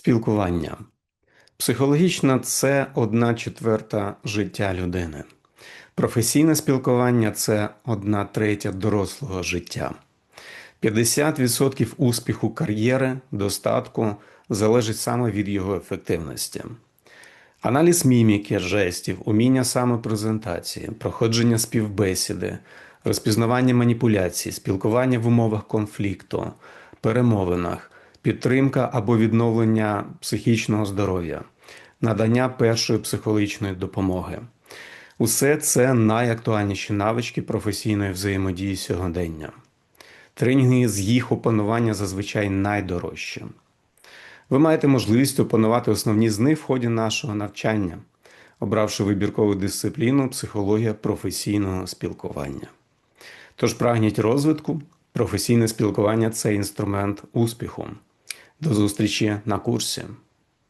Спілкування. Психологічно це одна четверта життя людини. Професійне спілкування це одна третя дорослого життя. 50% успіху кар'єри, достатку залежить саме від його ефективності. Аналіз міміки, жестів, уміння самопрезентації, проходження співбесіди, розпізнавання маніпуляцій, спілкування в умовах конфлікту, перемовинах, підтримка або відновлення психічного здоров'я, надання першої психологічної допомоги. Усе це найактуальніші навички професійної взаємодії сьогодення. Тренінги з їх опанування зазвичай найдорожчі. Ви маєте можливість опанувати основні з них в ході нашого навчання, обравши вибіркову дисципліну психологія професійного спілкування. Тож прагніть розвитку, професійне спілкування це інструмент успіху. До зустрічі на курсі.